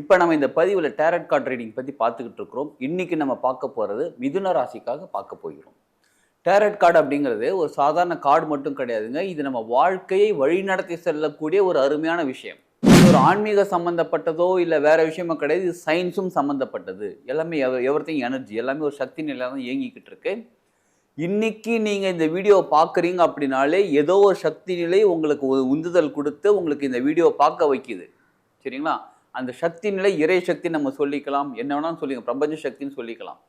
இப்போ நம்ம இந்த பதிவில் டேரட் கார்ட் ரீடிங் பற்றி பார்த்துக்கிட்டு இருக்கிறோம். இன்றைக்கி நம்ம பார்க்க போகிறது மிதுன ராசிக்காக பார்க்க போகிறோம். டேரட் கார்டு அப்படிங்கிறது ஒரு சாதாரண கார்டு மட்டும் கிடையாதுங்க. இது நம்ம வாழ்க்கையை வழிநடத்தி செல்லக்கூடிய ஒரு அருமையான விஷயம். ஒரு ஆன்மீக சம்மந்தப்பட்டதோ இல்லை வேற விஷயமோ கிடையாது. இது சயின்ஸும் சம்மந்தப்பட்டது எல்லாமே எவர்த்தையும் எனர்ஜி எல்லாமே ஒரு சக்தி நிலையாக தான் இயங்கிக்கிட்டு இருக்கு. இன்னைக்கு நீங்கள் இந்த வீடியோ பார்க்குறீங்க அப்படின்னாலே ஏதோ ஒரு சக்தி நிலை உங்களுக்கு ஒரு உந்துதல் கொடுத்து உங்களுக்கு இந்த வீடியோ பார்க்க வைக்குது. சரிங்களா? அந்த சக்தி நிலை இறை சக்தி நம்ம சொல்லிக்கலாம். என்ன வேணாலும் சொல்லிங்க பிரபஞ்ச சக்தின்னு சொல்லிக்கலாம்.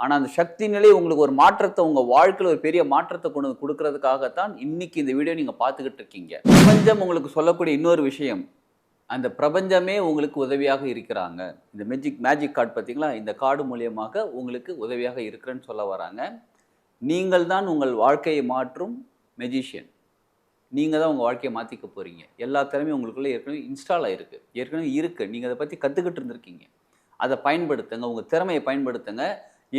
ஆனால் அந்த சக்தி நிலை உங்களுக்கு ஒரு மாற்றத்தை உங்கள் வாழ்க்கையில் ஒரு பெரிய மாற்றத்தை கொண்டு வந்து கொடுக்கறதுக்காகத்தான் இன்னைக்கு இந்த வீடியோ நீங்கள் பார்த்துக்கிட்டு இருக்கீங்க. பிரபஞ்சம் உங்களுக்கு சொல்லக்கூடிய இன்னொரு விஷயம் அந்த பிரபஞ்சமே உங்களுக்கு உதவியாக இருக்கிறாங்க. இந்த மெஜிக் மேஜிக் கார்டு பார்த்தீங்களா? இந்த கார்டு மூலியமாக உங்களுக்கு உதவியாக இருக்கிறேன்னு சொல்ல வராங்க. நீங்கள் தான் உங்கள் வாழ்க்கையை மாற்றும் மெஜிஷியன் நீங்கள் தான் உங்கள் வாழ்க்கையை மாற்றிக்க போகிறீங்க எல்லா திறமையும் உங்களுக்குள்ளே ஏற்கனவே இன்ஸ்டால் ஆகிருக்கு ஏற்கனவே இருக்குது நீங்கள் அதை பற்றி கற்றுக்கிட்டு இருந்திருக்கீங்க. அதை பயன்படுத்துங்க. உங்கள் திறமையை பயன்படுத்துங்க.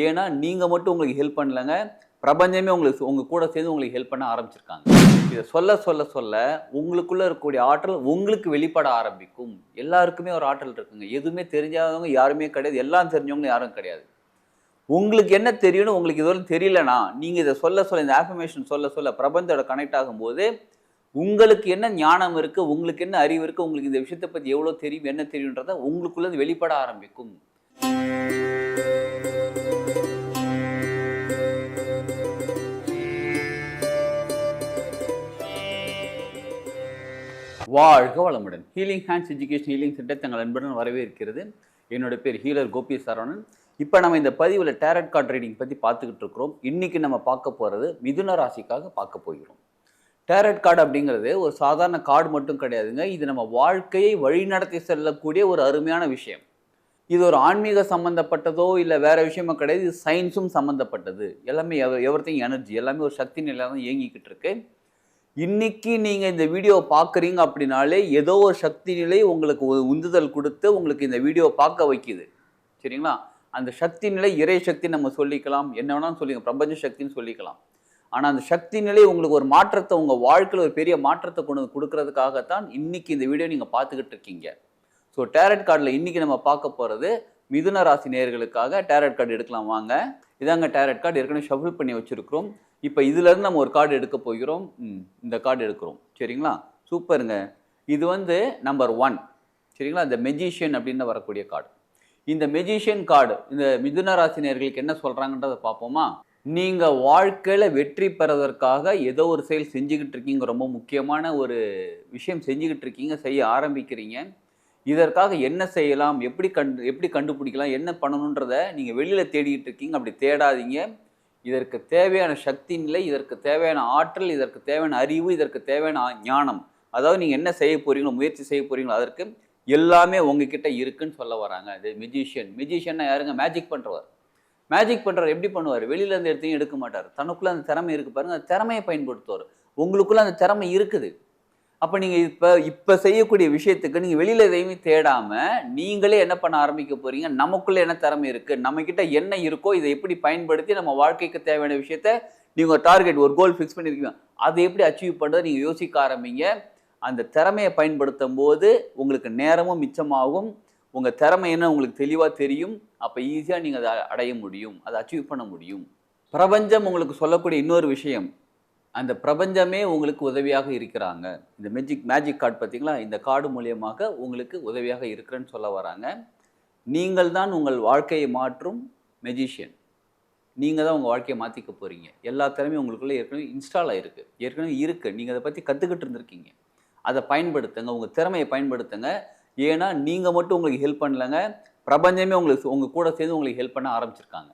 ஏன்னா நீங்கள் மட்டும் உங்களுக்கு ஹெல்ப் பண்ணலைங்க. பிரபஞ்சமே உங்களுக்கு உங்கள் கூட சேர்ந்து உங்களுக்கு ஹெல்ப் பண்ண ஆரம்பிச்சிருக்காங்க. இதை சொல்ல சொல்ல சொல்ல உங்களுக்குள்ளே இருக்கக்கூடிய ஆற்றல் உங்களுக்கு வெளிப்பட ஆரம்பிக்கும். எல்லாருக்குமே ஒரு ஆற்றல் இருக்குங்க. எதுவுமே தெரிஞ்சாதவங்க யாருமே கிடையாது. எல்லாம் தெரிஞ்சவங்க யாரும் கிடையாது. உங்களுக்கு என்ன தெரியும்னு உங்களுக்கு இதுவரை தெரியலனா நீங்கள் இதை சொல்ல சொல்ல இந்த ஆஃபர்மேஷன் சொல்ல சொல்ல பிரபஞ்சோட கனெக்ட் ஆகும்போது உங்களுக்கு என்ன ஞானம் இருக்குது உங்களுக்கு என்ன அறிவு இருக்குது உங்களுக்கு இந்த விஷயத்தை பற்றி எவ்வளோ தெரியும் என்ன தெரியுன்றத உங்களுக்குள்ளே அது வெளிப்பட ஆரம்பிக்கும். வாழ்க வளமுடன். Healing hands education healing centre தங்கள் அன்புடன் வரவேற்கிறது. என்னோட பேர் ஹீலர் கோபி சரவணன் இப்போ நம்ம இந்த பதிவில் டேரட் கார்ட் ரீடிங் பற்றி பார்த்துக்கிட்டு இருக்கிறோம். இன்றைக்கி நம்ம பார்க்க போகிறது மிதுன ராசிக்காக பார்க்க போகிறோம். டேரட் கார்டு அப்படிங்கிறது ஒரு சாதாரண கார்டு மட்டும் கிடையாதுங்க. இது நம்ம வாழ்க்கையை வழிநடத்தி செல்லக்கூடிய ஒரு அருமையான விஷயம். இது ஒரு ஆன்மீக சம்மந்தப்பட்டதோ இல்லை வேற விஷயமோ கிடையாது. இது சயின்ஸும் சம்மந்தப்பட்டது எல்லாமே எவர்த்திங் எனர்ஜி எல்லாமே ஒரு சக்தி நிலையாக தான் இயங்கிக்கிட்டு இருக்கு. இன்னைக்கு நீங்கள் இந்த வீடியோ பார்க்குறீங்க அப்படின்னாலே ஏதோ ஒரு சக்தி நிலை உங்களுக்கு உந்துதல் கொடுத்து உங்களுக்கு இந்த வீடியோ பார்க்க வைக்குது. சரிங்களா? அந்த சக்தி நிலை இறை சக்தி நம்ம சொல்லிக்கலாம். என்ன வேணாலும் சொல்லிக்கலாம். பிரபஞ்ச சக்தின்னு சொல்லிக்கலாம். ஆனால் அந்த சக்தி நிலை உங்களுக்கு ஒரு மாற்றத்தை உங்கள் வாழ்க்கையில் ஒரு பெரிய மாற்றத்தை கொண்டு வந்து கொடுக்கறதுக்காகத்தான் இன்னைக்கு இந்த வீடியோ நீங்கள் பார்த்துக்கிட்டு இருக்கீங்க. ஸோ டேரட் கார்டில் இன்றைக்கி நம்ம பார்க்க போகிறது மிதுன ராசி நேயர்களுக்காக டேரட் கார்டு எடுக்கலாம் வாங்க. இதாங்க டேரட் கார்டு ஏற்கனவே ஷஃபிள் பண்ணி வச்சுருக்கிறோம். இப்போ இதுலேருந்து நம்ம ஒரு கார்டு எடுக்க போகிறோம். இந்த கார்டு எடுக்கிறோம். சரிங்களா? சூப்பருங்க. இது வந்து நம்பர் ஒன் சரிங்களா? இந்த மெஜிஷியன் அப்படின்னு வரக்கூடிய கார்டு இந்த மெஜிஷியன் கார்டு இந்த மிதுன ராசினியர்களுக்கு என்ன சொல்கிறாங்கன்றதை பார்ப்போமா? நீங்கள் வாழ்க்கையில் வெற்றி பெறுவதற்காக ஏதோ ஒரு செயல் செஞ்சுக்கிட்டு இருக்கீங்க. ரொம்ப முக்கியமான ஒரு விஷயம் செஞ்சுக்கிட்டு இருக்கீங்க. செய்ய ஆரம்பிக்கிறீங்க. இதற்காக என்ன செய்யலாம்? எப்படி கண்டு எப்படி கண்டுபிடிக்கலாம்? என்ன பண்ணணுன்றதை நீங்கள் வெளியில் தேடிக்கிட்டு இருக்கீங்க. அப்படி தேடாதீங்க. இதற்கு தேவையான சக்தி நிலை இதற்கு தேவையான ஆற்றல் இதற்கு தேவையான அறிவு இதற்கு தேவையான ஞானம். அதாவது நீங்கள் என்ன செய்ய போகிறீங்களோ முயற்சி செய்ய போகிறீங்களோ அதற்கு எல்லாமே உங்ககிட்ட இருக்குன்னு சொல்ல வராங்க. இது மெஜிஷியன் மெஜிஷியன்னா யாருங்க? மேஜிக் பண்ணுறவர் மேஜிக் பண்ணுறாரு எப்படி பண்ணுவார்? வெளியிலேருந்து எடுத்தையும் எடுக்க மாட்டார். தனக்குள்ளே அந்த திறமை இருக்கு பாருங்கள் அந்த திறமையை பயன்படுத்துவார். உங்களுக்குள்ளே அந்த திறமை இருக்குது. அப்போ நீங்கள் இப்போ இப்போ செய்யக்கூடிய விஷயத்துக்கு நீங்கள் வெளியில் எதையுமே தேடாமல் நீங்களே என்ன பண்ண ஆரம்பிக்க போகிறீங்க நமக்குள்ளே என்ன திறமை இருக்குது நம்மக்கிட்ட என்ன இருக்கோ இதை எப்படி பயன்படுத்தி நம்ம வாழ்க்கைக்கு தேவையான விஷயத்த நீங்கள் டார்கெட் ஒரு கோல் ஃபிக்ஸ் பண்ணியிருக்கீங்க அதை எப்படி அச்சீவ் பண்ணுறது நீங்கள் யோசிக்க ஆரம்பிங்க. அந்த திறமையை பயன்படுத்தும் போது உங்களுக்கு நேரமும் மிச்சமாகும். உங்கள் திறமை என்ன? உங்களுக்கு தெளிவாக தெரியும். அப்போ ஈஸியாக நீங்கள் அதை அடைய முடியும் அதை அச்சீவ் பண்ண முடியும். பிரபஞ்சம் உங்களுக்கு சொல்லக்கூடிய இன்னொரு விஷயம் அந்த பிரபஞ்சமே உங்களுக்கு உதவியாக இருக்கிறாங்க. இந்த மேஜிக் மேஜிக் கார்டு பார்த்தீங்களா? இந்த கார்டு மூலியமாக உங்களுக்கு உதவியாக இருக்கிறேன்னு சொல்ல வராங்க. நீங்கள் தான் உங்கள் வாழ்க்கையை மாற்றும் மெஜிஷியன் நீங்கள் தான் உங்கள் வாழ்க்கையை மாற்றிக்க போகிறீங்க எல்லா திறமையும் உங்களுக்குள்ளே ஏற்கனவே இன்ஸ்டால் ஆகிருக்கு ஏற்கனவே இருக்குது நீங்கள் அதை பற்றி கற்றுக்கிட்டு இருந்திருக்கீங்க. அதை பயன்படுத்துங்க. உங்கள் திறமையை பயன்படுத்துங்க. ஏன்னா நீங்கள் மட்டும் உங்களுக்கு ஹெல்ப் பண்ணலைங்க. பிரபஞ்சமே உங்களுக்கு உங்கள் கூட சேர்ந்து உங்களுக்கு ஹெல்ப் பண்ண ஆரம்பிச்சிருக்காங்க.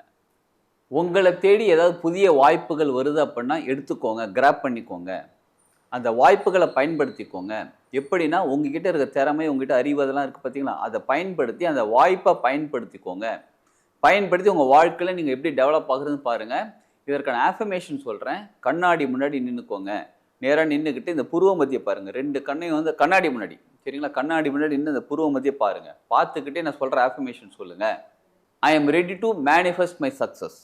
உங்களை தேடி ஏதாவது புதிய வாய்ப்புகள் வருது அப்படின்னா எடுத்துக்கோங்க கிராப் பண்ணிக்கோங்க. அந்த வாய்ப்புகளை பயன்படுத்திக்கோங்க. எப்படின்னா உங்ககிட்ட இருக்க திறமை உங்ககிட்ட அறிவதெல்லாம் இருக்குது பார்த்தீங்களா? அதை பயன்படுத்தி அந்த வாய்ப்பை பயன்படுத்திக்கோங்க. பயன்படுத்தி உங்கள் வாழ்க்கையில் நீங்கள் எப்படி டெவலப் ஆகுறதுன்னு பாருங்கள் இதற்கான ஆஃபர்மேஷன் சொல்கிறேன் கண்ணாடி முன்னாடி நின்றுக்கோங்க நேராக நின்றுக்கிட்டு இந்த புருவ மத்திய பாருங்கள் ரெண்டு கண்ணையும் வந்து கண்ணாடி முன்னாடி. சரிங்களா? கண்ணாடி முன்னாடி நின்று இந்த புருவ மத்திய பாருங்கள் பார்த்துக்கிட்டே நான் சொல்கிற ஆஃபர்மேஷன் சொல்லுங்கள் I am ready to manifest my success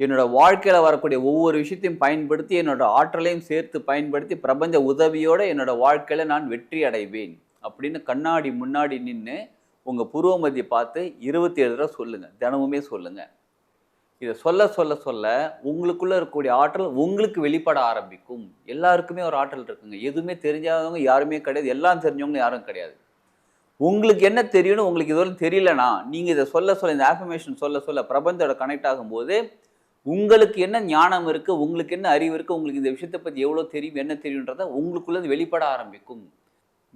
என்னோட வாழ்க்கையில் வரக்கூடிய ஒவ்வொரு விஷயத்தையும் பயன்படுத்தி என்னோட ஆற்றலையும் சேர்த்து பயன்படுத்தி பிரபஞ்ச உதவியோடு என்னோட வாழ்க்கையில் நான் வெற்றி அடைவேன். அப்படின்னு கண்ணாடி முன்னாடி நின்று உங்கள் புருவ பார்த்து இருபத்தி ஏழு தடவை சொல்லுங்கள் தினமுமே சொல்லுங்கள் இதை சொல்ல சொல்ல சொல்ல உங்களுக்குள்ளே இருக்கக்கூடிய ஆற்றல் உங்களுக்கு வெளிப்பட ஆரம்பிக்கும். எல்லாருக்குமே ஒரு ஆற்றல் இருக்குங்க. எதுவுமே தெரிஞ்சாதவங்க யாருமே கிடையாது. எல்லாம் தெரிஞ்சவங்க யாரும் கிடையாது. உங்களுக்கு என்ன தெரியும்னு உங்களுக்கு இதுவரை தெரியலனா நீங்கள் இதை சொல்ல சொல்ல இந்த ஆஃபர்மேஷன் சொல்ல சொல்ல பிரபஞ்சத்தோட கனெக்ட் ஆகும்போது உங்களுக்கு என்ன ஞானம் இருக்குது உங்களுக்கு என்ன அறிவு இருக்குது உங்களுக்கு இந்த விஷயத்தை பற்றி எவ்வளோ தெரியும் என்ன தெரியுன்றத உங்களுக்குள்ளே வெளிப்பட ஆரம்பிக்கும்.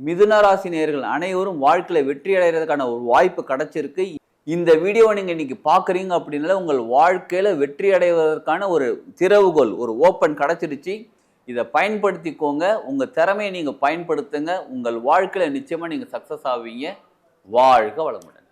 மிதுன ராசி அனைவரும் வாழ்க்கையில் வெற்றி அடைகிறதுக்கான ஒரு வாய்ப்பு கிடச்சிருக்கு. இந்த வீடியோவை நீங்கள் இன்னைக்கு பார்க்குறீங்க அப்படின்னால உங்கள் வாழ்க்கையில் வெற்றி அடைவதற்கான ஒரு திறவுகோல் ஒரு ஓப்பன் கிடச்சிருச்சு இதை பயன்படுத்திக்கோங்க. உங்கள் திறமையை நீங்கள் பயன்படுத்துங்க. உங்கள் வாழ்க்கையில் நிச்சயமாக நீங்கள் சக்ஸஸ் ஆவீங்க. வாழ்க வளமுடன்.